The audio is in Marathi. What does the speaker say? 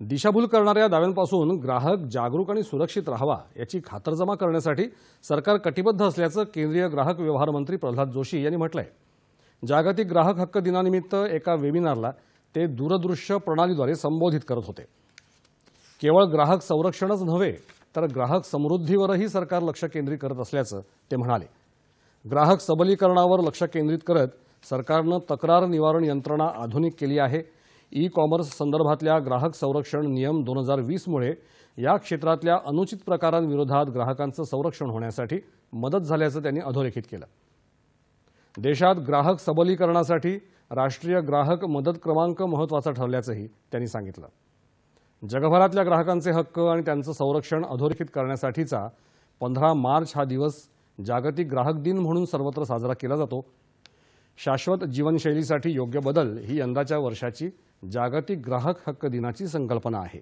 दिशाभूल करणाऱ्या दाव्यांपासून ग्राहक जागरूक आणि सुरक्षित राहावा याची खातरजमा करण्यासाठी सरकार कटिबद्ध असल्याचं केंद्रीय ग्राहक व्यवहार मंत्री प्रल्हाद जोशी यांनी म्हटलं आहे जागतिक ग्राहक हक्क दिनानिमित्त एका वेबिनारला ते दूरदृश्य प्रणालीद्वारे संबोधित करत होते. केवळ ग्राहक संरक्षणच नव्हे तर ग्राहक समृद्धीवरही सरकार लक्ष केंद्रित करत असल्याचं ते म्हणाले. ग्राहक सबलीकरणावर लक्ष केंद्रित करत सरकारनं तक्रार निवारण यंत्रणा आधुनिक केली आहे ई कॉमर्स संदर्भातल्या ग्राहक संरक्षण नियम दोन हजार वीसमुळे या क्षेत्रातल्या अनुचित प्रकारांविरोधात ग्राहकांचं संरक्षण होण्यासाठी मदत झाल्याचं त्यांनी अधोरेखित केलं. देशात ग्राहक सबलीकरणासाठी राष्ट्रीय ग्राहक मदत क्रमांक महत्त्वाचा ठरल्याचंही त्यांनी सांगितलं. जगभरातल्या ग्राहकांचे हक्क आणि त्यांचं संरक्षण अधोरेखित करण्यासाठीचा पंधरा मार्च हा दिवस जागतिक ग्राहक दिन म्हणून सर्वत्र साजरा केला जातो. शाश्वत जीवनशैलीसाठी योग्य बदल ही यंदाच्या वर्षाची जागतिक ग्राहक हक्क दिनाची संकल्पना आहे.